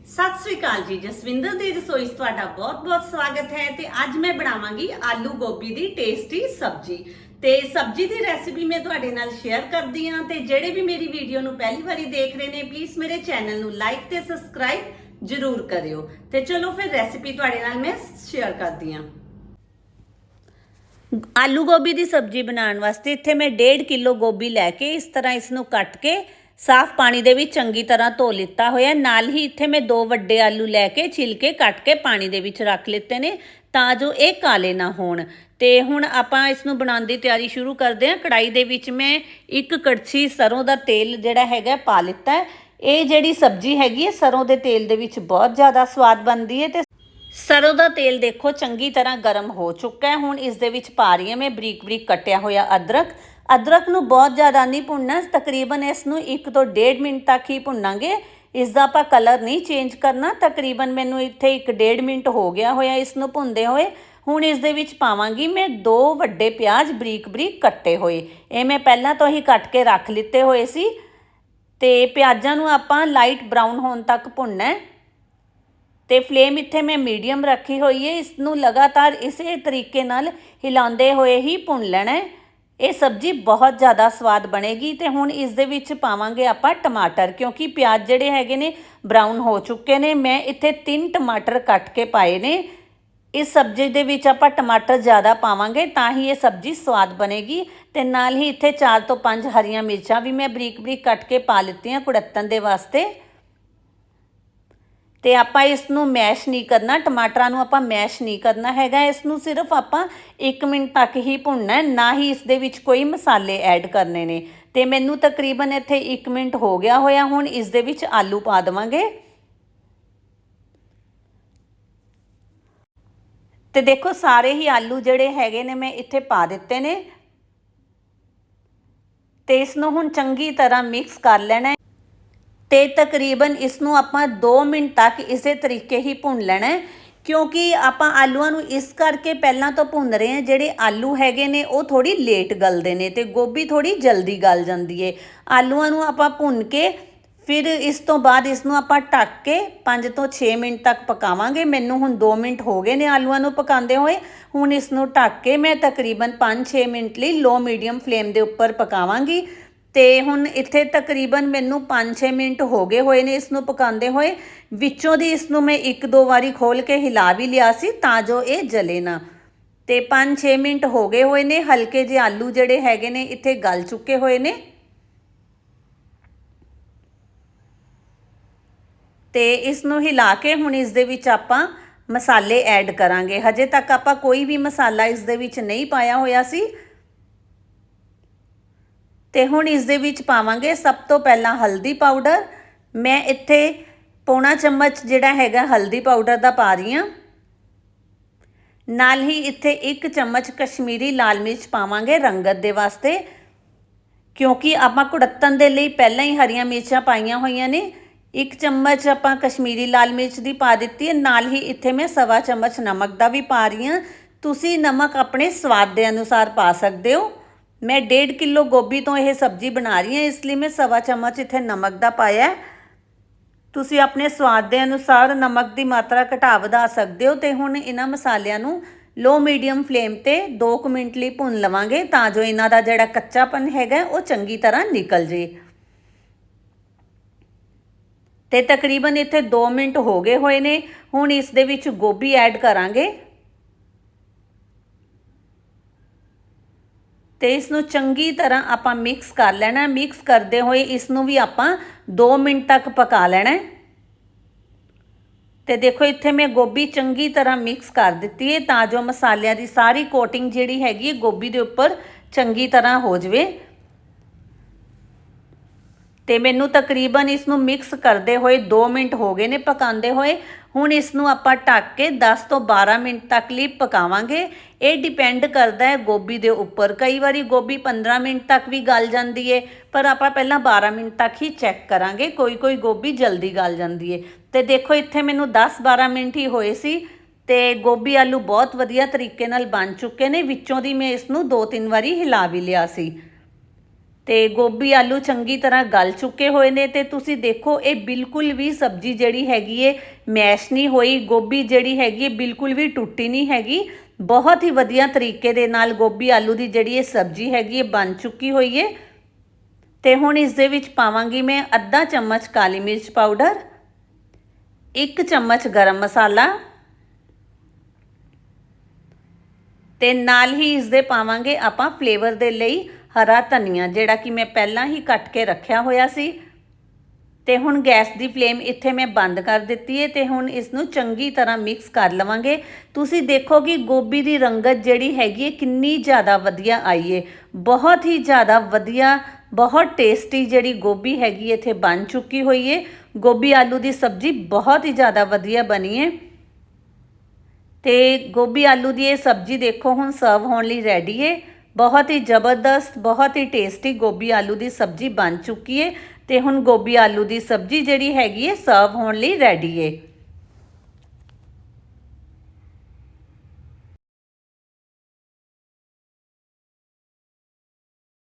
ਸਤਿ ਸ੍ਰੀ ਅਕਾਲ ਜੀ, ਜਸਵਿੰਦਰ ਦੀ ਰਸੋਈ 'ਚ ਤੁਹਾਡਾ ਬਹੁਤ-ਬਹੁਤ ਸਵਾਗਤ ਹੈ ਤੇ ਅੱਜ ਮੈਂ ਬਣਾਵਾਂਗੀ ਆਲੂ ਗੋਭੀ ਦੀ ਟੇਸਟੀ ਸਬਜ਼ੀ। ਤੇ ਸਬਜ਼ੀ ਦੀ ਰੈਸਿਪੀ ਮੈਂ ਤੁਹਾਡੇ ਨਾਲ ਸ਼ੇਅਰ ਕਰਦੀ ਹਾਂ ਤੇ ਜਿਹੜੇ ਵੀ ਮੇਰੀ ਵੀਡੀਓ ਨੂੰ ਪਹਿਲੀ ਵਾਰੀ ਦੇਖ ਰਹੇ ਨੇ ਪਲੀਜ਼ ਮੇਰੇ ਚੈਨਲ ਨੂੰ ਲਾਈਕ ਤੇ ਸਬਸਕ੍ਰਾਈਬ ਜ਼ਰੂਰ ਕਰਿਓ। ਤੇ ਚਲੋ ਫਿਰ ਰੈਸਿਪੀ ਤੁਹਾਡੇ ਨਾਲ ਮੈਂ ਸ਼ੇਅਰ ਕਰਦੀ ਹਾਂ। ਆਲੂ ਗੋਭੀ ਦੀ ਸਬਜ਼ੀ ਬਣਾਉਣ ਵਾਸਤੇ ਇੱਥੇ ਮੈਂ 1.5 ਕਿਲੋ ਗੋਭੀ ਲੈ ਕੇ ਇਸ ਤਰ੍ਹਾਂ ਇਸ ਨੂੰ ਕੱਟ ਕੇ ਸਾਫ਼ ਪਾਣੀ ਦੇ ਵਿੱਚ ਚੰਗੀ ਤਰ੍ਹਾਂ ਧੋ ਲਿੱਤਾ ਹੋਇਆ। ਨਾਲ ਹੀ ਇੱਥੇ ਮੈਂ ਦੋ ਵੱਡੇ ਆਲੂ ਲੈ ਕੇ ਛਿਲਕੇ ਕੱਟ ਕੇ ਪਾਣੀ ਦੇ ਵਿੱਚ ਰੱਖ ਲਿੱਤੇ ਨੇ ਤਾਂ ਜੋ ਇਹ ਕਾਲੇ ਨਾ ਹੋਣ। ਤੇ ਹੁਣ ਆਪਾਂ ਇਸ ਨੂੰ ਬਣਾਉਣ ਦੀ ਤਿਆਰੀ ਸ਼ੁਰੂ ਕਰਦੇ ਹਾਂ। ਕੜਾਈ ਦੇ ਵਿੱਚ ਮੈਂ ਇੱਕ ਕੜਛੀ ਸਰੋਂ ਦਾ ਤੇਲ ਜਿਹੜਾ ਹੈਗਾ ਪਾ ਲਿੱਤਾ ਹੈ। ਇਹ ਜਿਹੜੀ ਸਬਜ਼ੀ ਹੈਗੀ ਹੈ, ਸਰੋਂ ਦੇ ਤੇਲ ਦੇ ਵਿੱਚ ਬਹੁਤ ਜ਼ਿਆਦਾ ਸਵਾਦ ਬਣਦੀ ਹੈ ਤੇ ਸਰੋਂ ਦਾ ਤੇਲ ਦੇਖੋ ਚੰਗੀ ਤਰ੍ਹਾਂ ਗਰਮ ਹੋ ਚੁੱਕਾ ਹੈ। ਹੁਣ ਇਸ ਦੇ ਵਿੱਚ ਪਾ ਰਹੀ ਹਾਂ ਮੈਂ ਬਰੀਕ ਬਰੀਕ ਕੱਟਿਆ ਹੋਇਆ ਅਦਰਕ। ਅਦਰਕ ਨੂੰ ਬਹੁਤ ਜ਼ਿਆਦਾ ਨਹੀਂ ਭੁੰਨਣਾ, ਤਕਰੀਬਨ ਇਸ ਨੂੰ 1 ਤੋਂ 1.5 ਮਿੰਟ ਤੱਕ ਹੀ ਭੁੰਨਾਂਗੇ। ਇਸ ਦਾ ਆਪਾਂ ਕਲਰ ਨਹੀਂ ਚੇਂਜ ਕਰਨਾ, ਤਕਰੀਬਨ ਮੈਨੂੰ ਇੱਥੇ 1.5 ਮਿੰਟ ਹੋ ਗਿਆ ਹੋਇਆ ਇਸ ਨੂੰ ਭੁੰਨਦੇ ਹੋਏ। ਹੁਣ ਇਸ ਦੇ ਵਿੱਚ ਪਾਵਾਂਗੀ ਮੈਂ ਦੋ ਵੱਡੇ ਪਿਆਜ਼ ਬਰੀਕ ਬਰੀਕ ਕੱਟੇ ਹੋਏ। ਇਹ ਮੈਂ ਪਹਿਲਾਂ ਤੋਂ ਹੀ ਕੱਟ ਕੇ ਰੱਖ ਲਿੱਤੇ ਹੋਏ ਸੀ। ਤੇ ਪਿਆਜ਼ਾਂ ਨੂੰ ਆਪਾਂ ਲਾਈਟ ਬਰਾਊਨ ਹੋਣ ਤੱਕ ਭੁੰਨਣਾ ਹੈ। ਤੇ ਫਲੇਮ ਇੱਥੇ ਮੈਂ ਮੀਡੀਅਮ ਰੱਖੀ ਹੋਈ ਹੈ। ਇਸ ਨੂੰ ਲਗਾਤਾਰ ਇਸੇ ਤਰੀਕੇ ਨਾਲ ਹਿਲਾਉਂਦੇ ਹੋਏ ਹੀ ਭੁੰਨ ਲੈਣਾ ਹੈ। ਇਹ ਸਬਜ਼ੀ ਬਹੁਤ ਜ਼ਿਆਦਾ ਸਵਾਦ ਬਣੇਗੀ ਤੇ ਹੁਣ ਇਸ ਦੇ ਵਿੱਚ ਪਾਵਾਂਗੇ ਆਪਾਂ ਟਮਾਟਰ, ਕਿਉਂਕਿ ਪਿਆਜ਼ ਜਿਹੜੇ ਹੈਗੇ ਨੇ ਬਰਾਊਨ ਹੋ ਚੁੱਕੇ ਨੇ। ਮੈਂ ਇੱਥੇ ਤਿੰਨ ਟਮਾਟਰ ਕੱਟ ਕੇ ਪਾਏ ਨੇ। ਇਸ ਸਬਜ਼ੀ ਦੇ ਵਿੱਚ ਆਪਾਂ ਟਮਾਟਰ ਜ਼ਿਆਦਾ ਪਾਵਾਂਗੇ ਤਾਂ ਹੀ ਇਹ ਸਬਜ਼ੀ ਸਵਾਦ ਬਣੇਗੀ ਤੇ ਨਾਲ ਹੀ ਇੱਥੇ 4 ਤੋਂ 5 ਹਰੀਆਂ ਮਿਰਚਾਂ ਵੀ ਮੈਂ ਬਰੀਕ ਬਰੀਕ ਕੱਟ ਕੇ ਪਾ ਲਿੱਤੀਆਂ ਕੁੜੱਤਨ ਦੇ ਵਾਸਤੇ। ਤੇ ਆਪਾਂ ਇਸ ਨੂੰ ਮੈਸ਼ ਨਹੀਂ ਕਰਨਾ, ਟਮਾਟਰਾਂ ਨੂੰ ਆਪਾਂ ਮੈਸ਼ ਨਹੀਂ ਕਰਨਾ ਹੈਗਾ ਇਸ ਨੂੰ ਸਿਰਫ ਆਪਾਂ 1 ਮਿੰਟ ਤੱਕ ਹੀ ਭੁੰਨਣਾ ਹੈ, ਨਾ ਹੀ ਇਸ ਦੇ ਵਿੱਚ ਕੋਈ ਮਸਾਲੇ ਐਡ ਕਰਨੇ ਨੇ। ਤੇ ਮੈਨੂੰ ਤਕਰੀਬਨ ਇੱਥੇ 1 ਮਿੰਟ ਹੋ ਗਿਆ ਹੋਇਆ, ਹੁਣ ਇਸ ਦੇ ਵਿੱਚ ਆਲੂ ਪਾ ਦੇਵਾਂਗੇ। ਤੇ ਦੇਖੋ, ਸਾਰੇ ਹੀ ਆਲੂ ਜਿਹੜੇ ਹੈਗੇ ਨੇ, ਮੈਂ ਇੱਥੇ ਪਾ ਦਿੱਤੇ ਨੇ। ਤੇ ਇਸ ਨੂੰ ਹੁਣ ਚੰਗੀ ਤਰ੍ਹਾਂ ਮਿਕਸ ਕਰ ਲੈਣਾ ਤੇ ਤਕਰੀਬਨ ਇਸ ਨੂੰ ਆਪਾਂ 2 ਮਿੰਟ ਤੱਕ ਇਸੇ ਤਰੀਕੇ ਹੀ ਭੁੰਨ ਲੈਣਾ ਹੈ, ਕਿਉਂਕਿ ਆਪਾਂ ਆਲੂਆਂ ਨੂੰ ਇਸ ਕਰਕੇ ਪਹਿਲਾਂ ਤੋਂ ਭੁੰਨ ਰਹੇ ਹਾਂ, ਜਿਹੜੇ ਆਲੂ ਹੈਗੇ ਨੇ, ਉਹ ਥੋੜੀ ਲੇਟ ਗਲਦੇ ਨੇ ਤੇ ਗੋਭੀ ਥੋੜੀ ਜਲਦੀ ਗਲ ਜਾਂਦੀ ਏ। ਆਲੂਆਂ ਨੂੰ ਆਪਾਂ ਭੁੰਨ ਕੇ ਫਿਰ ਇਸ ਤੋਂ ਬਾਅਦ ਇਸ ਨੂੰ ਆਪਾਂ ਢੱਕ ਕੇ 5 ਤੋਂ 6 ਮਿੰਟ ਤੱਕ ਪਕਾਵਾਂਗੇ। ਮੈਨੂੰ ਹੁਣ 2 ਮਿੰਟ ਹੋ ਗਏ ਨੇ ਆਲੂਆਂ ਨੂੰ ਪਕਾਉਂਦੇ ਹੋਏ। ਹੁਣ ਇਸ ਨੂੰ ਢੱਕ ਕੇ ਮੈਂ ਤਕਰੀਬਨ 5-6 ਮਿੰਟ ਲਈ ਲੋ ਮੀਡੀਅਮ ਫਲੇਮ ਦੇ ਉੱਪਰ ਪਕਾਵਾਂਗੀ। ਤੇ ਹੁਣ ਇੱਥੇ ਤਕਰੀਬਨ ਮੈਨੂੰ 5-6 ਮਿੰਟ ਹੋ ਗਏ ਹੋਏ ਨੇ ਇਸ ਨੂੰ ਪਕਾਉਂਦੇ ਹੋਏ। ਵਿੱਚੋਂ ਦੀ ਇਸ ਨੂੰ ਮੈਂ ਇੱਕ ਦੋ ਵਾਰੀ ਖੋਲ ਕੇ ਹਿਲਾ ਵੀ ਲਿਆ ਸੀ ਤਾਂ ਜੋ ਇਹ ਜਲੇ ਨਾ। ਤੇ 5-6 ਮਿੰਟ ਹੋ ਗਏ ਹੋਏ ਨੇ, ਹਲਕੇ ਜਿਹੇ ਆਲੂ ਜਿਹੜੇ ਹੈਗੇ ਨੇ ਇੱਥੇ ਗਲ ਚੁੱਕੇ ਹੋਏ ਨੇ। ਤੇ ਇਸ ਨੂੰ ਹਿਲਾ ਕੇ ਹੁਣ ਇਸ ਦੇ ਵਿੱਚ ਆਪਾਂ ਮਸਾਲੇ ਐਡ ਕਰਾਂਗੇ। ਹਜੇ ਤੱਕ ਆਪਾਂ ਕੋਈ ਵੀ ਮਸਾਲਾ ਇਸ ਦੇ ਵਿੱਚ ਨਹੀਂ ਪਾਇਆ ਹੋਇਆ ਸੀ। ਤੇ ਹੁਣ ਇਸ ਦੇ ਵਿੱਚ ਪਾਵਾਂਗੇ ਸਭ ਤੋਂ ਪਹਿਲਾਂ ਹਲਦੀ ਪਾਊਡਰ ਮੈਂ ਇੱਥੇ ਪੌਣਾ ਚਮਚ ਜਿਹੜਾ ਹੈਗਾ ਹਲਦੀ ਪਾਊਡਰ ਦਾ ਪਾ ਰਹੀ ਹਾਂ। ਨਾਲ ਹੀ ਇੱਥੇ 1 ਚਮਚ ਕਸ਼ਮੀਰੀ ਲਾਲ ਮਿਰਚ ਪਾਵਾਂਗੇ ਰੰਗਤ ਦੇ ਵਾਸਤੇ, ਕਿਉਂਕਿ ਆਪਾਂ ਕੁੜੱਤਨ ਦੇ ਲਈ ਪਹਿਲਾਂ ਹੀ ਹਰੀਆਂ ਮਿਰਚਾਂ ਪਾਈਆਂ ਹੋਈਆਂ ਨੇ। ਇੱਕ ਚਮਚ ਆਪਾਂ ਕਸ਼ਮੀਰੀ ਲਾਲ ਮਿਰਚ ਦੀ ਪਾ ਦਿੱਤੀ ਹੈ, ਨਾਲ ਹੀ ਇੱਥੇ ਮੈਂ ਸਵਾ ਚਮਚ ਨਮਕ ਦਾ ਵੀ ਪਾ ਰਹੀ ਹਾਂ। ਤੁਸੀਂ ਨਮਕ ਆਪਣੇ ਸਵਾਦ ਦੇ ਅਨੁਸਾਰ ਪਾ ਸਕਦੇ ਹੋ। ਮੈਂ 1.5 ਕਿਲੋ ਗੋਭੀ ਤੋਂ ਇਹ ਸਬਜ਼ੀ ਬਣਾ ਰਹੀ ਹਾਂ, ਇਸ ਲਈ ਮੈਂ ਸਵਾ ਚਮਚ ਇੱਥੇ ਨਮਕ ਦਾ ਪਾਇਆ ਤੁਸੀਂ ਆਪਣੇ ਸਵਾਦ ਦੇ ਅਨੁਸਾਰ ਨਮਕ ਦੀ ਮਾਤਰਾ ਘਟਾ ਵਧਾ ਸਕਦੇ ਹੋ ਤੇ ਹੁਣ ਇਹਨਾਂ ਮਸਾਲਿਆਂ ਨੂੰ ਲੋ ਮੀਡੀਅਮ ਫਲੇਮ ਤੇ 2 ਮਿੰਟ ਲਈ ਭੁੰਨ ਲਵਾਂਗੇ ਤਾਂ ਜੋ ਇਹਨਾਂ ਦਾ ਜਿਹੜਾ ਕੱਚਾਪਨ ਹੈਗਾ ਉਹ ਚੰਗੀ ਤਰ੍ਹਾਂ ਨਿਕਲ ਜੇ। ਤੇ ਤਕਰੀਬਨ ਇੱਥੇ 2 ਮਿੰਟ ਹੋ ਗਏ ਹੋਏ ਨੇ, ਹੁਣ ਇਸ ਦੇ ਵਿੱਚ ਗੋਭੀ ਐਡ ਕਰਾਂਗੇ। ਤੇ ਇਸ ਨੂੰ ਚੰਗੀ ਤਰ੍ਹਾਂ ਆਪਾਂ ਮਿਕਸ ਕਰ ਲੈਣਾ। ਮਿਕਸ ਕਰਦੇ ਹੋਏ ਇਸ ਨੂੰ ਵੀ ਆਪਾਂ 2 ਮਿੰਟ ਤੱਕ ਪਕਾ ਲੈਣਾ ਤੇ ਦੇਖੋ, ਇੱਥੇ ਮੈਂ ਗੋਭੀ ਚੰਗੀ ਤਰ੍ਹਾਂ ਮਿਕਸ ਕਰ ਦਿੱਤੀ ਹੈ ਤਾਂ ਜੋ ਮਸਾਲਿਆਂ ਦੀ ਸਾਰੀ ਕੋਟਿੰਗ ਜਿਹੜੀ ਹੈਗੀ ਹੈ ਗੋਭੀ ਦੇ ਉੱਪਰ ਚੰਗੀ ਤਰ੍ਹਾਂ ਹੋ ਜਵੇ। ਤੇ ਮੈਨੂੰ ਤਕਰੀਬਨ ਇਸ ਨੂੰ ਮਿਕਸ ਕਰਦੇ ਹੋਏ 2 ਮਿੰਟ ਹੋ ਗਏ ਨੇ ਪਕਾਉਂਦੇ ਹੋਏ। ਹੁਣ ਇਸ ਨੂੰ ਆਪਾਂ ਢੱਕ ਕੇ 10 ਤੋਂ 12 ਮਿੰਟ ਤੱਕ ਲਈ ਪਕਾਵਾਂਗੇ। ਇਹ ਡਿਪੈਂਡ ਕਰਦਾ ਹੈ ਗੋਭੀ ਦੇ ਉੱਪਰ। ਕਈ ਵਾਰੀ ਗੋਭੀ 15 ਮਿੰਟ ਤੱਕ ਵੀ ਗਲ ਜਾਂਦੀ ਏ, ਪਰ ਆਪਾਂ ਪਹਿਲਾਂ 12 ਮਿੰਟ ਤੱਕ ਹੀ ਚੈੱਕ ਕਰਾਂਗੇ। ਕੋਈ ਕੋਈ ਗੋਭੀ ਜਲਦੀ ਗਲ ਜਾਂਦੀ ਏ। ਤੇ ਦੇਖੋ, ਇੱਥੇ ਮੈਨੂੰ 10-12 ਮਿੰਟ ਹੀ ਹੋਏ ਸੀ ਤੇ ਗੋਭੀ ਆਲੂ ਬਹੁਤ ਵਧੀਆ ਤਰੀਕੇ ਨਾਲ ਬਣ ਚੁੱਕੇ ਨੇ। ਵਿੱਚੋਂ ਦੀ ਮੈਂ ਇਸ ਨੂੰ ਦੋ ਤਿੰਨ ਵਾਰੀ ਹਿਲਾ ਵੀ ਲਿਆ ਸੀ। ਤੇ ਗੋਭੀ ਆਲੂ ਚੰਗੀ ਤਰ੍ਹਾਂ ਗਲ ਚੁੱਕੇ ਹੋਏ ਨੇ ਤੇ ਤੁਸੀਂ ਦੇਖੋ, ਇਹ ਬਿਲਕੁਲ ਵੀ ਸਬਜ਼ੀ ਜਿਹੜੀ ਹੈਗੀ ਏ, ਮੈਸ਼ ਨਹੀਂ ਹੋਈ। ਗੋਭੀ ਜਿਹੜੀ ਹੈਗੀ ਏ, ਬਿਲਕੁਲ ਵੀ ਟੁੱਟੀ ਨਹੀਂ ਹੈਗੀ। ਬਹੁਤ ਹੀ ਵਧੀਆ ਤਰੀਕੇ ਦੇ ਨਾਲ ਗੋਭੀ ਆਲੂ ਦੀ ਜਿਹੜੀ ਇਹ ਸਬਜ਼ੀ ਹੈਗੀ ਏ ਬਣ ਚੁੱਕੀ ਹੋਈ ਹੈ ਤੇ ਹੁਣ ਇਸ ਦੇ ਵਿੱਚ ਪਾਵਾਂਗੀ ਮੈਂ ਅੱਧਾ ਚਮਚ ਕਾਲੀ ਮਿਰਚ ਪਾਊਡਰ, ਇੱਕ ਚਮਚ ਗਰਮ ਮਸਾਲਾ ਤੇ ਨਾਲ ਹੀ ਇਸ ਦੇ ਪਾਵਾਂਗੇ ਆਪਾਂ ਫਲੇਵਰ ਦੇ ਲਈ ਹਰਾ ਧਨੀਆ, ਜਿਹੜਾ ਕਿ ਮੈਂ ਪਹਿਲਾਂ ਹੀ ਕੱਟ ਕੇ ਰੱਖਿਆ ਹੋਇਆ ਸੀ। ਤੇ ਹੁਣ ਗੈਸ ਦੀ ਫਲੇਮ ਇੱਥੇ ਮੈਂ ਬੰਦ ਕਰ ਦਿੱਤੀ ਹੈ ਤੇ ਹੁਣ ਇਸ ਨੂੰ ਚੰਗੀ ਤਰ੍ਹਾਂ ਮਿਕਸ ਕਰ ਲਵਾਂਗੇ। ਤੁਸੀਂ ਦੇਖੋ ਕਿ ਗੋਭੀ ਦੀ ਰੰਗਤ ਜਿਹੜੀ ਹੈਗੀ ਹੈ ਕਿੰਨੀ ਜ਼ਿਆਦਾ ਵਧੀਆ ਆਈ ਹੈ ਬਹੁਤ ਹੀ ਜ਼ਿਆਦਾ ਵਧੀਆ, ਬਹੁਤ ਟੇਸਟੀ ਜਿਹੜੀ ਗੋਭੀ ਹੈਗੀ ਇੱਥੇ ਬਣ ਚੁੱਕੀ ਹੋਈ ਹੈ ਗੋਭੀ ਆਲੂ ਦੀ ਸਬਜ਼ੀ ਬਹੁਤ ਹੀ ਜ਼ਿਆਦਾ ਵਧੀਆ ਬਣੀ ਹੈ ਤੇ ਗੋਭੀ ਆਲੂ ਦੀ ਇਹ ਸਬਜ਼ੀ ਦੇਖੋ ਹੁਣ ਸਰਵ ਹੋਣ ਲਈ ਰੈਡੀ ਹੈ ਬਹੁਤ ਹੀ ਜ਼ਬਰਦਸਤ, ਬਹੁਤ ਹੀ ਟੇਸਟੀ ਗੋਭੀ ਆਲੂ ਦੀ ਸਬਜ਼ੀ ਬਣ ਚੁੱਕੀ ਹੈ ਤੇ ਹੁਣ ਗੋਭੀ ਆਲੂ ਦੀ ਸਬਜ਼ੀ ਜਿਹੜੀ ਹੈਗੀ ਹੈ ਸਰਵ ਹੋਣ ਲਈ ਰੈਡੀ ਏ।